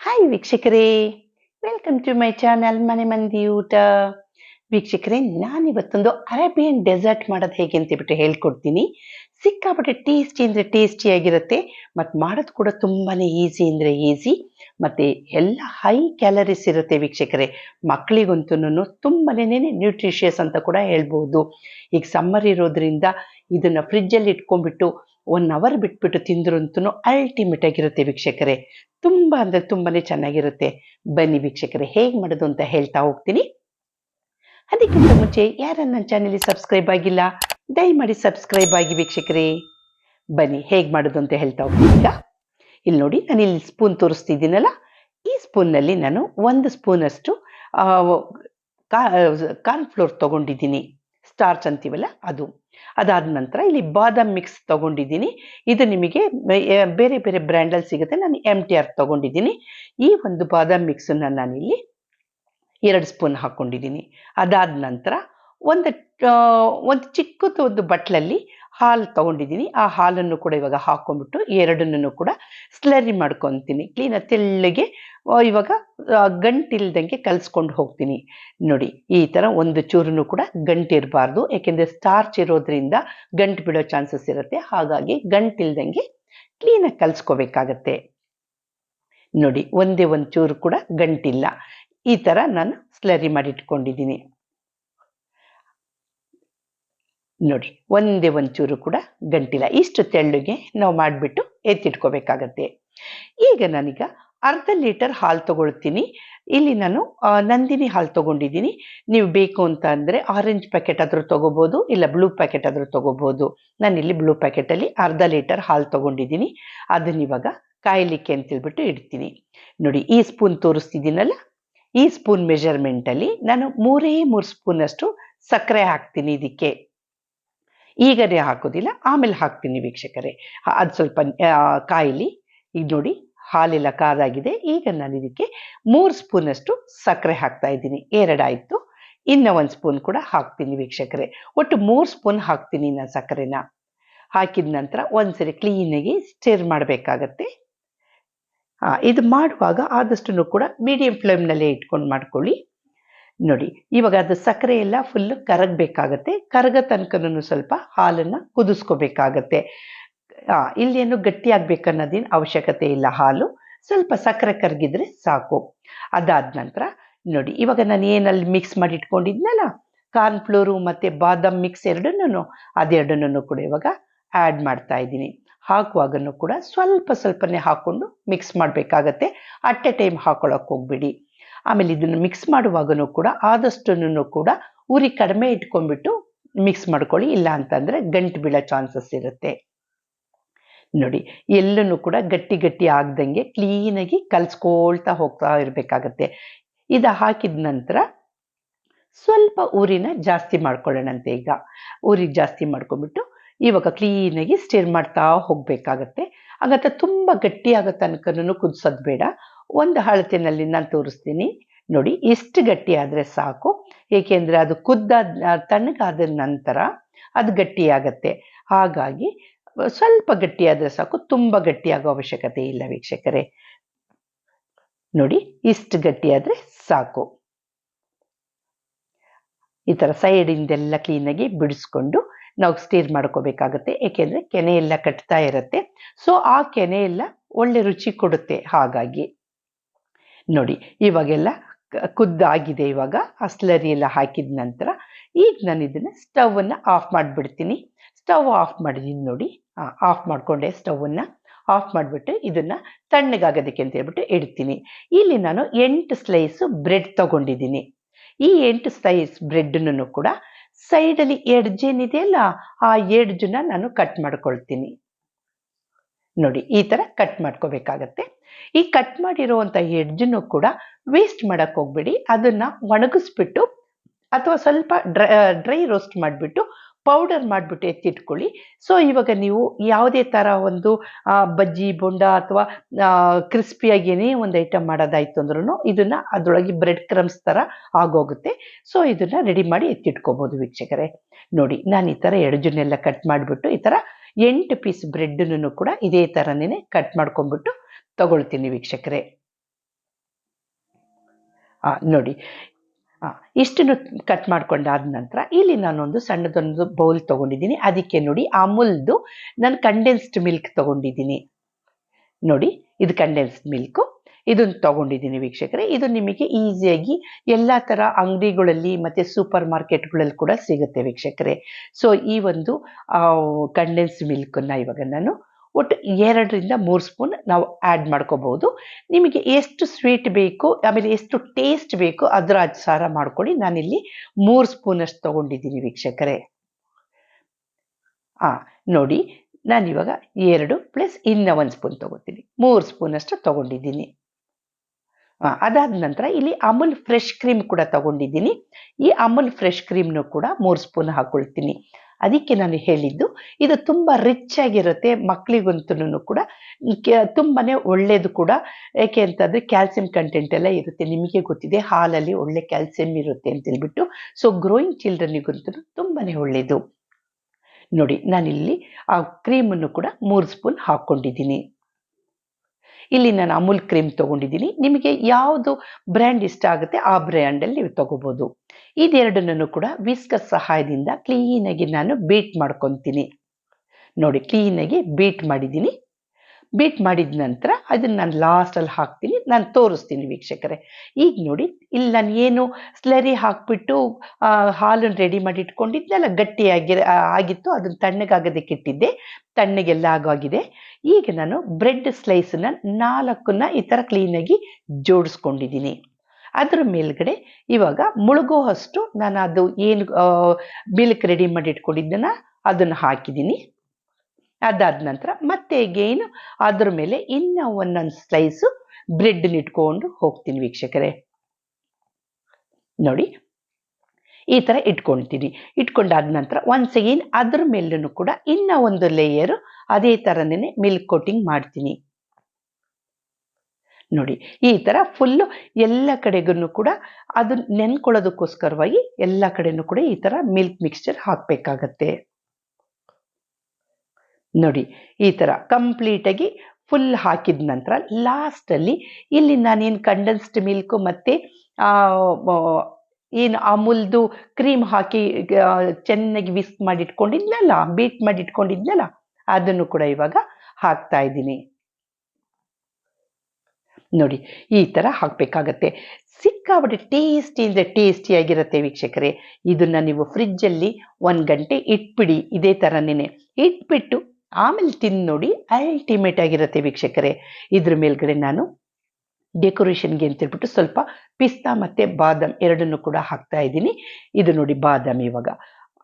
Hi ವೀಕ್ಷಕರೇ. Welcome to my channel ಮನೆ ಮಂದಿ ಊಟ ವೀಕ್ಷಕರೇ ನಾನಿವತ್ತೊಂದು ಅರೇಬಿಯನ್ ಡೆಸರ್ಟ್ ಮಾಡೋದು ಹೇಗೆ ಅಂತ ಬಿಟ್ಟು ಹೇಳ್ಕೊಡ್ತೀನಿ. ಸಿಕ್ಕಾಪಟ್ಟೆ ಟೇಸ್ಟಿ ಅಂದರೆ ಟೇಸ್ಟಿಯಾಗಿರುತ್ತೆ ಮತ್ತು ಮಾಡೋದು ಕೂಡ ತುಂಬಾ ಈಸಿ ಅಂದರೆ ಈಸಿ ಮತ್ತು ಎಲ್ಲ ಹೈ ಕ್ಯಾಲರೀಸ್ ಇರುತ್ತೆ ವೀಕ್ಷಕರೇ. ಮಕ್ಕಳಿಗಂತೂ ತುಂಬನೇ ನ್ಯೂಟ್ರಿಷಿಯಸ್ ಅಂತ ಕೂಡ ಹೇಳ್ಬೋದು. ಈಗ ಸಮ್ಮರ್ ಇರೋದ್ರಿಂದ ಇದನ್ನು ಫ್ರಿಜ್ಜಲ್ಲಿ ಇಟ್ಕೊಂಡ್ಬಿಟ್ಟು ಒನ್ ಅವರ್ ಬಿಟ್ಬಿಟ್ಟು ತಿಂದ್ರಂತೂ ಅಲ್ಟಿಮೇಟ್ ಆಗಿರುತ್ತೆ ವೀಕ್ಷಕರೇ. ತುಂಬ ಅಂದರೆ ತುಂಬಾನೇ ಚೆನ್ನಾಗಿರುತ್ತೆ. ಬನ್ನಿ ವೀಕ್ಷಕರೇ, ಹೇಗೆ ಮಾಡೋದು ಅಂತ ಹೇಳ್ತಾ ಹೋಗ್ತೀನಿ. ಅದಕ್ಕಿಂತ ಮುಂಚೆ ಯಾರನ್ನ ನನ್ನ ಚಾನೆಲ್ ಸಬ್ಸ್ಕ್ರೈಬ್ ಆಗಿಲ್ಲ, ದಯಮಾಡಿ ಸಬ್ಸ್ಕ್ರೈಬ್ ಆಗಿ ವೀಕ್ಷಕರೇ. ಬನ್ನಿ, ಹೇಗೆ ಮಾಡೋದು ಅಂತ ಹೇಳ್ತಾ ಹೋಗ್ತೀನಿ. ಈಗ ಇಲ್ಲಿ ನೋಡಿ, ನಾನು ಇಲ್ಲಿ ಸ್ಪೂನ್ ತೋರಿಸ್ತಿದ್ದೀನಲ್ಲ, ಈ ಸ್ಪೂನ್ನಲ್ಲಿ ನಾನು ಒಂದು ಸ್ಪೂನಷ್ಟು ಕಾರ್ನ್ಫ್ಲೋರ್ ತೊಗೊಂಡಿದ್ದೀನಿ. ಸ್ಟಾರ್ಚ್ ಅಂತೀವಲ್ಲ ಅದು. ಅದಾದ ನಂತರ ಇಲ್ಲಿ ಬಾದಾಮ್ ಮಿಕ್ಸ್ ತಗೊಂಡಿದ್ದೀನಿ. ಇದು ನಿಮಗೆ ಬೇರೆ ಬೇರೆ ಬ್ರ್ಯಾಂಡಲ್ಲಿ ಸಿಗುತ್ತೆ. ನಾನು ಎಂ ಟಿ ಆರ್ ತಗೊಂಡಿದ್ದೀನಿ. ಈ ಒಂದು ಬಾದಾಮ್ ಮಿಕ್ಸನ್ನು ನಾನಿಲ್ಲಿ ಎರಡು ಸ್ಪೂನ್ ಹಾಕ್ಕೊಂಡಿದ್ದೀನಿ ಅದಾದ ನಂತರ ಒಂದು ಒಂದು ಚಿಕ್ಕದು ಒಂದು ಬಟ್ಲಲ್ಲಿ ಹಾಲು ತೊಗೊಂಡಿದ್ದೀನಿ ಆ ಹಾಲನ್ನು ಕೂಡ ಇವಾಗ ಹಾಕೊಂಡ್ಬಿಟ್ಟು ಎರಡನ್ನೂ ಕೂಡ ಸ್ಲರಿ ಮಾಡ್ಕೊತೀನಿ. ಕ್ಲೀನಾಗಿ ತೆಳ್ಳಗೆ ಇವಾಗ ಗಂಟಿಲ್ದಂಗೆ ಕಲಿಸ್ಕೊಂಡು ಹೋಗ್ತೀನಿ. ನೋಡಿ, ಈ ಥರ ಒಂದು ಚೂರು ಕೂಡ ಗಂಟಿರಬಾರ್ದು. ಯಾಕೆಂದರೆ ಸ್ಟಾರ್ಚ್ ಇರೋದ್ರಿಂದ ಗಂಟು ಬಿಡೋ ಚಾನ್ಸಸ್ ಇರುತ್ತೆ. ಹಾಗಾಗಿ ಗಂಟಿಲ್ದಂಗೆ ಕ್ಲೀನಾಗಿ ಕಲಿಸ್ಕೋಬೇಕಾಗತ್ತೆ. ನೋಡಿ, ಒಂದೇ ಒಂದು ಚೂರು ಕೂಡ ಗಂಟಿಲ್ಲ. ಈ ಥರ ನಾನು ಸ್ಲರಿ ಮಾಡಿ ನೋಡಿ, ಒಂದೇ ಒಂಚೂರು ಕೂಡ ಗಂಟಿಲ್ಲ ಇಷ್ಟು ತೆಳ್ಳುಗೆ ನಾವು ಮಾಡಿಬಿಟ್ಟು ಎತ್ತಿಟ್ಕೋಬೇಕಾಗತ್ತೆ. ಈಗ ನಾನೀಗ ಅರ್ಧ ಲೀಟರ್ ಹಾಲು ತಗೊಳ್ತೀನಿ. ಇಲ್ಲಿ ನಾನು ನಂದಿನಿ ಹಾಲು ತೊಗೊಂಡಿದ್ದೀನಿ. ನೀವು ಬೇಕು ಅಂತ ಅಂದರೆ ಆರೆಂಜ್ ಪ್ಯಾಕೆಟ್ ಆದರೂ ತೊಗೋಬೋದು, ಇಲ್ಲ ಬ್ಲೂ ಪ್ಯಾಕೆಟ್ ಆದರೂ ತೊಗೋಬೋದು. ನಾನಿಲ್ಲಿ ಬ್ಲೂ ಪ್ಯಾಕೆಟಲ್ಲಿ ಅರ್ಧ ಲೀಟರ್ ಹಾಲು ತೊಗೊಂಡಿದ್ದೀನಿ. ಅದನ್ನ ಇವಾಗ ಕಾಯಲಿಕ್ಕೆ ಅಂತೇಳ್ಬಿಟ್ಟು ಇಡ್ತೀನಿ. ನೋಡಿ, ಈ ಸ್ಪೂನ್ ತೋರಿಸ್ತಿದ್ದೀನಲ್ಲ? ಈ ಸ್ಪೂನ್ ಮೆಜರ್ಮೆಂಟಲ್ಲಿ ನಾನು ಮೂರೇ ಮೂರು ಸ್ಪೂನಷ್ಟು ಸಕ್ಕರೆ ಹಾಕ್ತೀನಿ ಇದಕ್ಕೆ. ಈಗನೇ ಹಾಕೋದಿಲ್ಲ, ಆಮೇಲೆ ಹಾಕ್ತೀನಿ ವೀಕ್ಷಕರೇ. ಅದು ಸ್ವಲ್ಪ ಕಾಯಿಲಿ, ಈಗ ನೋಡಿ, ಹಾಲೆಲ್ಲ ಕಾದಾಗಿದೆ. ಈಗ ನಾನು ಇದಕ್ಕೆ ಮೂರು ಸ್ಪೂನಷ್ಟು ಸಕ್ಕರೆ ಹಾಕ್ತಾ ಇದ್ದೀನಿ. ಎರಡಾಯಿತು. ಇನ್ನು ಒಂದು ಸ್ಪೂನ್ ಕೂಡ ಹಾಕ್ತೀನಿ ವೀಕ್ಷಕರೇ. ಒಟ್ಟು ಮೂರು ಸ್ಪೂನ್ ಹಾಕ್ತೀನಿ ನಾನು ಸಕ್ಕರೆನ. ಹಾಕಿದ ನಂತರ ಒಂದ್ಸರಿ ಕ್ಲೀನಾಗಿ ಸ್ಟಿರ್ ಮಾಡಬೇಕಾಗತ್ತೆ. ಇದು ಮಾಡುವಾಗ ಆದಷ್ಟು ಕೂಡ ಮೀಡಿಯಂ ಫ್ಲೇಮ್ನಲ್ಲೇ ಇಟ್ಕೊಂಡು ಮಾಡ್ಕೊಳ್ಳಿ. ನೋಡಿ, ಇವಾಗ ಅದು ಸಕ್ಕರೆ ಎಲ್ಲ ಫುಲ್ಲು ಕರಗಬೇಕಾಗತ್ತೆ. ಕರಗ ತನಕನೂ ಸ್ವಲ್ಪ ಹಾಲನ್ನು ಕುದಿಸ್ಕೋಬೇಕಾಗತ್ತೆ. ಇಲ್ಲೇನು ಏನು ಗಟ್ಟಿಯಾಗಬೇಕನ್ನೋದೇನು ಅವಶ್ಯಕತೆ ಇಲ್ಲ ಹಾಲು. ಸ್ವಲ್ಪ ಸಕ್ಕರೆ ಕರಗಿದ್ರೆ ಸಾಕು. ಅದಾದ ನಂತರ ನೋಡಿ, ಇವಾಗ ನಾನು ಏನಲ್ಲಿ ಮಿಕ್ಸ್ ಮಾಡಿ ಇಟ್ಕೊಂಡಿದ್ನಲ್ಲ ಕಾರ್ನ್ಫ್ಲೋರು ಮತ್ತು ಬಾದಾಮ್ ಮಿಕ್ಸ್ ಎರಡನ್ನೂ, ಅದೆರಡನ್ನೂ ಕೂಡ ಇವಾಗ ಆ್ಯಡ್ ಮಾಡ್ತಾ ಇದ್ದೀನಿ. ಹಾಕುವಾಗನೂ ಕೂಡ ಸ್ವಲ್ಪ ಸ್ವಲ್ಪನೇ ಹಾಕ್ಕೊಂಡು ಮಿಕ್ಸ್ ಮಾಡಬೇಕಾಗತ್ತೆ. ಅಟ್ ಎ ಟೈಮ್ ಹಾಕೊಳ್ಳೋಕೆ ಹೋಗ್ಬಿಡಿ. ಆಮೇಲೆ ಇದನ್ನು ಮಿಕ್ಸ್ ಮಾಡುವಾಗನೂ ಕೂಡ ಆದಷ್ಟು ಕೂಡ ಉರಿ ಕಡಿಮೆ ಇಟ್ಕೊಂಡ್ಬಿಟ್ಟು ಮಿಕ್ಸ್ ಮಾಡ್ಕೊಳ್ಳಿ ಇಲ್ಲ ಅಂತಂದರೆ ಗಂಟು ಬೀಳೋ ಚಾನ್ಸಸ್ ಇರುತ್ತೆ. ನೋಡಿ ಎಲ್ಲೂ ಕೂಡ ಗಟ್ಟಿ ಗಟ್ಟಿ ಆಗ್ದಂಗೆ ಕ್ಲೀನಾಗಿ ಕಲ್ಸ್ಕೊಳ್ತಾ ಹೋಗ್ತಾ ಇರಬೇಕಾಗತ್ತೆ. ಇದು ಹಾಕಿದ ನಂತರ ಸ್ವಲ್ಪ ಊರಿನ ಜಾಸ್ತಿ ಮಾಡ್ಕೊಳ್ಳೋಣಂತೆ ಈಗ. ಊರಿಗೆ ಜಾಸ್ತಿ ಮಾಡ್ಕೊಂಡ್ಬಿಟ್ಟು ಇವಾಗ ಕ್ಲೀನಾಗಿ ಸ್ಟಿರ್ ಮಾಡ್ತಾ ಹೋಗಬೇಕಾಗತ್ತೆ. ಹಾಗಂತ ತುಂಬ ಗಟ್ಟಿ ಆಗೋ ತನಕನೂ ಕುದಿಸೋದು ಬೇಡ. ಒಂದು ಹಳತಿನಲ್ಲಿ ನಾನು ತೋರಿಸ್ತೀನಿ. ನೋಡಿ, ಇಷ್ಟು ಗಟ್ಟಿ ಆದರೆ ಸಾಕು. ಏಕೆಂದರೆ ಅದು ಕುದ್ದಾದ ತಣ್ಣಗಾದ ನಂತರ ಅದು ಗಟ್ಟಿಯಾಗತ್ತೆ. ಹಾಗಾಗಿ ಸ್ವಲ್ಪ ಗಟ್ಟಿಯಾದರೆ ಸಾಕು, ತುಂಬ ಗಟ್ಟಿಯಾಗೋ ಅವಶ್ಯಕತೆ ಇಲ್ಲ ವೀಕ್ಷಕರೇ. ನೋಡಿ, ಇಷ್ಟು ಗಟ್ಟಿಯಾದರೆ ಸಾಕು. ಈ ಥರ ಸೈಡಿಂದೆಲ್ಲ ಕ್ಲೀನಾಗಿ ಬಿಡಿಸ್ಕೊಂಡು ನಾವು ಸ್ಟೀರ್ ಮಾಡ್ಕೋಬೇಕಾಗತ್ತೆ, ಏಕೆಂದರೆ ಕೆನೆ ಎಲ್ಲ ಕಟ್ತಾ ಇರುತ್ತೆ. ಸೊ ಆ ಕೆನೆ ಎಲ್ಲ ಒಳ್ಳೆ ರುಚಿ ಕೊಡುತ್ತೆ ಹಾಗಾಗಿ. ನೋಡಿ, ಇವಾಗೆಲ್ಲ ಕುದ್ದಾಗಿದೆ ಇವಾಗ ಆ ಎಲ್ಲ ಹಾಕಿದ ನಂತರ, ಈಗ ನಾನು ಇದನ್ನು ಸ್ಟವನ್ನು ಆಫ್ ಮಾಡಿಬಿಡ್ತೀನಿ. ಸ್ಟವ್ ಆಫ್ ಮಾಡಿದ್ದೀನಿ ನೋಡಿ ಆಫ್ ಮಾಡಿಕೊಂಡೆ ಸ್ಟವನ್ನು ಆಫ್ ಮಾಡಿಬಿಟ್ಟು ಇದನ್ನು ತಣ್ಣಗಾಗೋದಕ್ಕೆ ಅಂತ ಹೇಳ್ಬಿಟ್ಟು ಇಡ್ತೀನಿ. ಇಲ್ಲಿ ನಾನು ಎಂಟು ಸ್ಲೈಸು ಬ್ರೆಡ್ ತಗೊಂಡಿದ್ದೀನಿ. ಈ ಎಂಟು ಸ್ಲೈಸ್ ಬ್ರೆಡ್ನೂ ಕೂಡ ಸೈಡಲ್ಲಿ ಎಡ್ಜೇನಿದೆಯಲ್ಲ ಆ ಎಡ್ಜನ್ನ ನಾನು ಕಟ್ ಮಾಡ್ಕೊಳ್ತೀನಿ. ನೋಡಿ, ಈ ಥರ ಕಟ್ ಮಾಡ್ಕೋಬೇಕಾಗತ್ತೆ. ಈ ಕಟ್ ಮಾಡಿರುವಂಥ ಎಡ್ಜನ್ನು ಕೂಡ ವೇಸ್ಟ್ ಮಾಡಕ್ಕೆ ಹೋಗ್ಬೇಡಿ. ಅದನ್ನು ಒಣಗಿಸ್ಬಿಟ್ಟು ಅಥವಾ ಸ್ವಲ್ಪ ಡ್ರೈ ಡ್ರೈ ರೋಸ್ಟ್ ಮಾಡಿಬಿಟ್ಟು ಪೌಡರ್ ಮಾಡಿಬಿಟ್ಟು ಎತ್ತಿಟ್ಕೊಳ್ಳಿ. ಸೊ ಇವಾಗ ನೀವು ಯಾವುದೇ ಥರ ಒಂದು ಬಜ್ಜಿ, ಬೊಂಡ ಅಥವಾ ಕ್ರಿಸ್ಪಿಯಾಗಿ ಒಂದು ಐಟಮ್ ಮಾಡೋದಾಯ್ತು ಅಂದ್ರೂ ಇದನ್ನು ಅದರೊಳಗೆ ಬ್ರೆಡ್ ಕ್ರಮ್ಸ್ ಥರ ಆಗೋಗುತ್ತೆ. ಸೊ ಇದನ್ನು ರೆಡಿ ಮಾಡಿ ಎತ್ತಿಟ್ಕೋಬೋದು ವೀಕ್ಷಕರೆ. ನೋಡಿ, ನಾನು ಈ ಥರ ಎಡಜನ್ನೆಲ್ಲ ಕಟ್ ಮಾಡಿಬಿಟ್ಟು ಈ ಥರ ಎಂಟು ಪೀಸ್ ಬ್ರೆಡ್ಡನ್ನು ಕೂಡ ಇದೇ ಥರನೇ ಕಟ್ ಮಾಡ್ಕೊಂಡ್ಬಿಟ್ಟು ತಗೊಳ್ತೀನಿ ವೀಕ್ಷಕರೇ. ನೋಡಿ ಇಷ್ಟನ್ನು ಕಟ್ ಮಾಡ್ಕೊಂಡಾದ ನಂತರ ಇಲ್ಲಿ ನಾನೊಂದು ಸಣ್ಣದೊಂದು ಬೌಲ್ ತಗೊಂಡಿದ್ದೀನಿ. ಅದಕ್ಕೆ ನೋಡಿ ಅಮೂಲ್ದು ನಾನು ಕಂಡೆನ್ಸ್ಡ್ ಮಿಲ್ಕ್ ತಗೊಂಡಿದ್ದೀನಿ. ನೋಡಿ, ಇದು ಕಂಡೆನ್ಸ್ಡ್ ಮಿಲ್ಕು ಇದನ್ನು ತಗೊಂಡಿದ್ದೀನಿ ವೀಕ್ಷಕರೇ. ಇದು ನಿಮಗೆ ಈಸಿಯಾಗಿ ಎಲ್ಲ ಥರ ಅಂಗಡಿಗಳಲ್ಲಿ ಮತ್ತು ಸೂಪರ್ ಮಾರ್ಕೆಟ್ಗಳಲ್ಲಿ ಕೂಡ ಸಿಗುತ್ತೆ ವೀಕ್ಷಕರೇ. ಸೊ ಈ ಒಂದು ಕಂಡೆನ್ಸ್ ಮಿಲ್ಕನ್ನು ಇವಾಗ ನಾನು ಒಟ್ಟು ಎರಡರಿಂದ ಮೂರು ಸ್ಪೂನ್ ನಾವು ಆ್ಯಡ್ ಮಾಡ್ಕೋಬೋದು. ನಿಮಗೆ ಎಷ್ಟು ಸ್ವೀಟ್ ಬೇಕು, ಆಮೇಲೆ ಎಷ್ಟು ಟೇಸ್ಟ್ ಬೇಕು ಅದರ ಅನುಸಾರ ಮಾಡ್ಕೊಳ್ಳಿ. ನಾನಿಲ್ಲಿ ಮೂರು ಸ್ಪೂನಷ್ಟು ತಗೊಂಡಿದ್ದೀನಿ ವೀಕ್ಷಕರೇ. ಆ, ನೋಡಿ, ನಾನಿವಾಗ ಎರಡು ಪ್ಲಸ್ ಇನ್ನ ಒಂದು ಸ್ಪೂನ್ ತೊಗೋತೀನಿ. ಮೂರು ಸ್ಪೂನಷ್ಟು ತಗೊಂಡಿದ್ದೀನಿ. ಅದಾದ ನಂತರ ಇಲ್ಲಿ ಅಮೂಲ್ ಫ್ರೆಶ್ ಕ್ರೀಮ್ ಕೂಡ ತಗೊಂಡಿದ್ದೀನಿ. ಈ ಅಮೂಲ್ ಫ್ರೆಶ್ ಕ್ರೀಮ್ನು ಕೂಡ ಮೂರು ಸ್ಪೂನ್ ಹಾಕೊಳ್ತೀನಿ. ಅದಕ್ಕೆ ನಾನು ಹೇಳಿದ್ದು, ಇದು ತುಂಬ ರಿಚ್ ಆಗಿರುತ್ತೆ ಮಕ್ಕಳಿಗಂತೂ ಕೂಡ. ತುಂಬಾ ಒಳ್ಳೆಯದು ಕೂಡ. ಯಾಕೆ ಅಂತಂದ್ರೆ ಕ್ಯಾಲ್ಸಿಯಂ ಕಂಟೆಂಟ್ ಎಲ್ಲ ಇರುತ್ತೆ, ನಿಮಗೆ ಗೊತ್ತಿದೆ, ಹಾಲಲ್ಲಿ ಒಳ್ಳೆ ಕ್ಯಾಲ್ಸಿಯಂ ಇರುತ್ತೆ ಅಂತ ಹೇಳ್ಬಿಟ್ಟು. ಸೊ ಗ್ರೋಯಿಂಗ್ ಚಿಲ್ಡ್ರನ್ನಿಗಂತೂ ತುಂಬಾ ಒಳ್ಳೆಯದು ನೋಡಿ, ನಾನಿಲ್ಲಿ ಆ ಕ್ರೀಮನ್ನು ಕೂಡ ಮೂರು ಸ್ಪೂನ್ ಹಾಕ್ಕೊಂಡಿದ್ದೀನಿ. ಇಲ್ಲಿ ನಾನು ಅಮೂಲ್ ಕ್ರೀಮ್ ತಗೊಂಡಿದ್ದೀನಿ. ನಿಮಗೆ ಯಾವುದು ಬ್ರ್ಯಾಂಡ್ ಇಷ್ಟ ಆಗುತ್ತೆ ಆ ಬ್ರ್ಯಾಂಡಲ್ಲಿ ನೀವು ತಗೋಬೋದು. ಇದೆರಡನ್ನೂ ಕೂಡ ವಿಸ್ಕಸ್ ಸಹಾಯದಿಂದ ಕ್ಲೀನಾಗಿ ನಾನು ಬೀಟ್ ಮಾಡ್ಕೊತೀನಿ. ನೋಡಿ ಕ್ಲೀನಾಗಿ ಬೀಟ್ ಮಾಡಿದ್ದೀನಿ. ಬೀಟ್ ಮಾಡಿದ ನಂತರ ಅದನ್ನು ನಾನು ಲಾಸ್ಟಲ್ಲಿ ಹಾಕ್ತೀನಿ, ನಾನು ತೋರಿಸ್ತೀನಿ ವೀಕ್ಷಕರೇ. ಈಗ ನೋಡಿ, ಇಲ್ಲಿ ನಾನು ಏನು ಸ್ಲರಿ ಹಾಕ್ಬಿಟ್ಟು ಹಾಲನ್ನು ರೆಡಿ ಮಾಡಿ ಇಟ್ಕೊಂಡಿದ್ದೆಲ್ಲ ಗಟ್ಟಿಯಾಗಿ ಆಗಿತ್ತು, ಅದನ್ನು ತಣ್ಣಗಾಗೋದಕ್ಕೆ ಇಟ್ಟಿದ್ದೆ ತಣ್ಣಗೆಲ್ಲ ಆಗೋಗಿದೆ. ಈಗ ನಾನು ಬ್ರೆಡ್ ಸ್ಲೈಸನ್ನ ನಾಲ್ಕನ್ನ ಈ ಥರ ಕ್ಲೀನಾಗಿ ಜೋಡಿಸ್ಕೊಂಡಿದ್ದೀನಿ. ಅದ್ರ ಮೇಲ್ಗಡೆ ಇವಾಗ ಮುಳುಗೋ ಅಷ್ಟು ನಾನು ಅದು ಏನು ಮಿಲ್ಕ್ ರೆಡಿ ಮಾಡಿ ಇಟ್ಕೊಂಡಿದ್ದನ್ನ ಅದನ್ನು ಹಾಕಿದ್ದೀನಿ. ಅದಾದ ನಂತರ ಮತ್ತೆ ಗೇನು ಅದ್ರ ಮೇಲೆ ಇನ್ನ ಒಂದೊಂದು ಸ್ಲೈಸು ಬ್ರೆಡ್ ಇಟ್ಕೊಂಡು ಹೋಗ್ತೀನಿ ವೀಕ್ಷಕರೇ. ನೋಡಿ, ಈ ಥರ ಇಟ್ಕೊಳ್ತೀನಿ. ಇಟ್ಕೊಂಡಾದ ನಂತರ ಒನ್ಸ್ ಅಗೇನ್ ಅದ್ರ ಮೇಲೂ ಕೂಡ ಇನ್ನ ಒಂದು ಲೇಯರು ಅದೇ ಥರನೇ ಮಿಲ್ಕ್ ಕೋಟಿಂಗ್ ಮಾಡ್ತೀನಿ. ನೋಡಿ, ಈ ಥರ ಫುಲ್ಲು ಎಲ್ಲ ಕಡೆಗೂ ಕೂಡ ಅದು ನೆನ್ಕೊಳ್ಳೋದಕ್ಕೋಸ್ಕರವಾಗಿ ಎಲ್ಲ ಕಡೆನೂ ಕೂಡ ಈ ಥರ ಮಿಲ್ಕ್ ಮಿಕ್ಸ್ಚರ್ ಹಾಕಬೇಕಾಗತ್ತೆ. ನೋಡಿ, ಈ ಥರ ಕಂಪ್ಲೀಟಾಗಿ ಫುಲ್ ಹಾಕಿದ ನಂತರ ಲಾಸ್ಟಲ್ಲಿ ಇಲ್ಲಿ ನಾನೇನು ಕಂಡೆನ್ಸ್ಡ್ ಮಿಲ್ಕು ಮತ್ತು ಏನು ಅಮೂಲ್ದು ಕ್ರೀಮ್ ಹಾಕಿ ಚೆನ್ನಾಗಿ ವಿಸ್ಕ್ ಮಾಡಿ ಇಟ್ಕೊಂಡಿದ್ನಲ್ಲ ಬೀಟ್ ಮಾಡಿ ಇಟ್ಕೊಂಡಿದ್ನಲ್ಲ ಅದನ್ನು ಕೂಡ ಇವಾಗ ಹಾಕ್ತಾ ಇದ್ದೀನಿ. ನೋಡಿ, ಈ ಥರ ಹಾಕಬೇಕಾಗತ್ತೆ. ಸಿಕ್ಕಾಪಟ್ಟೆ ಟೇಸ್ಟಿ ಅಂದರೆ ಟೇಸ್ಟಿಯಾಗಿರುತ್ತೆ ವೀಕ್ಷಕರೇ. ಇದನ್ನು ನೀವು ಫ್ರಿಜ್ಜಲ್ಲಿ ಒಂದು ಗಂಟೆ ಇಟ್ಬಿಡಿ, ಇದೇ ಥರನೇ ಇಟ್ಬಿಟ್ಟು ಆಮೇಲೆ ತಿಂದು ನೋಡಿ ಅಲ್ಟಿಮೇಟ್ ಆಗಿರುತ್ತೆ ವೀಕ್ಷಕರೇ. ಇದ್ರ ಮೇಲ್ಗಡೆ ನಾನು ಡೆಕೋರೇಷನ್ಗೆ ಅಂತ ಹೇಳ್ಬಿಟ್ಟು ಸ್ವಲ್ಪ ಪಿಸ್ತಾ ಮತ್ತು ಬಾದಾಮ್ ಎರಡನ್ನು ಕೂಡ ಹಾಕ್ತಾ ಇದ್ದೀನಿ. ಇದು ನೋಡಿ ಬಾದಾಮ್ ಇವಾಗ.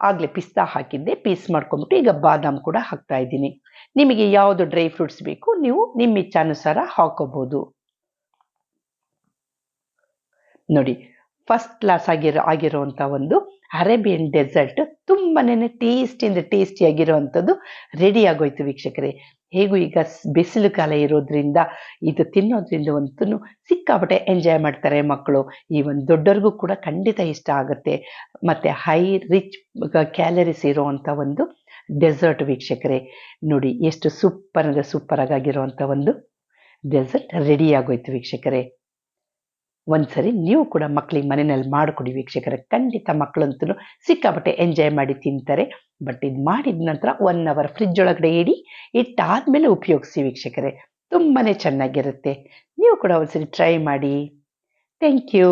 ಆಗಲೇ ಪಿಸ್ತಾ ಹಾಕಿದ್ದೆ ಪೀಸ್ ಮಾಡ್ಕೊಂಬಿಟ್ಟು ಈಗ ಬಾದಾಮ್ ಕೂಡ ಹಾಕ್ತಾ ಇದ್ದೀನಿ. ನಿಮಗೆ ಯಾವುದು ಡ್ರೈ ಫ್ರೂಟ್ಸ್ ಬೇಕು ನೀವು ನಿಮ್ಮ ಇಚ್ಛಾನುಸಾರ ಹಾಕೋಬಹುದು ನೋಡಿ ಫಸ್ಟ್ ಕ್ಲಾಸ್ ಆಗಿರೋ ಆಗಿರುವಂಥ ಒಂದು ಅರೇಬಿಯನ್ ಡೆಸರ್ಟ್ ತುಂಬಾನೇ ಟೇಸ್ಟಿಯಿಂದ ಟೇಸ್ಟಿ ಆಗಿರುವಂಥದ್ದು ರೆಡಿ ಆಗೋಯ್ತು ವೀಕ್ಷಕರೇ. ಹೇಗೂ ಈಗ ಬಿಸಿಲು ಕಾಲ ಇರೋದ್ರಿಂದ ಇದು ತಿನ್ನೋದ್ರಿಂದ ಅಂತೂ ಸಿಕ್ಕಾಪಟ್ಟೆ ಎಂಜಾಯ್ ಮಾಡ್ತಾರೆ ಮಕ್ಕಳು. ಈ ಒಂದು ದೊಡ್ಡವ್ರಿಗೂ ಕೂಡ ಖಂಡಿತ ಇಷ್ಟ ಆಗುತ್ತೆ. ಮತ್ತು ಹೈ ರಿಚ್ ಕ್ಯಾಲರೀಸ್ ಇರೋವಂಥ ಒಂದು ಡೆಸರ್ಟ್ ವೀಕ್ಷಕರೇ. ನೋಡಿ, ಎಷ್ಟು ಸೂಪರ್ ಅಂದರೆ ಸೂಪರ್ ಆಗಿರುವಂಥ ಒಂದು ಡೆಸರ್ಟ್ ರೆಡಿ ಆಗೋಯ್ತು ವೀಕ್ಷಕರೇ. ಒಂದ್ಸರಿ ನೀವು ಕೂಡ ಮಕ್ಕಳಿಗೆ ಮನೆಯಲ್ಲಿ ಮಾಡಿಕೊಡಿ ವೀಕ್ಷಕರೇ. ಖಂಡಿತ ಮಕ್ಕಳಂತೂ ಸಿಕ್ಕಾಪಟ್ಟೆ ಎಂಜಾಯ್ ಮಾಡಿ ತಿಂತಾರೆ. ಬಟ್ ಇದು ಮಾಡಿದ ನಂತರ ಒನ್ ಅವರ್ ಫ್ರಿಜ್ ಒಳಗಡೆ ಇಡಿ, ಇಟ್ಟಾದ್ಮೇಲೆ ಉಪಯೋಗಿಸಿ ವೀಕ್ಷಕರೇ. ತುಂಬಾ ಚೆನ್ನಾಗಿರುತ್ತೆ. ನೀವು ಕೂಡ ಒಂದ್ಸರಿ ಟ್ರೈ ಮಾಡಿ. Thank you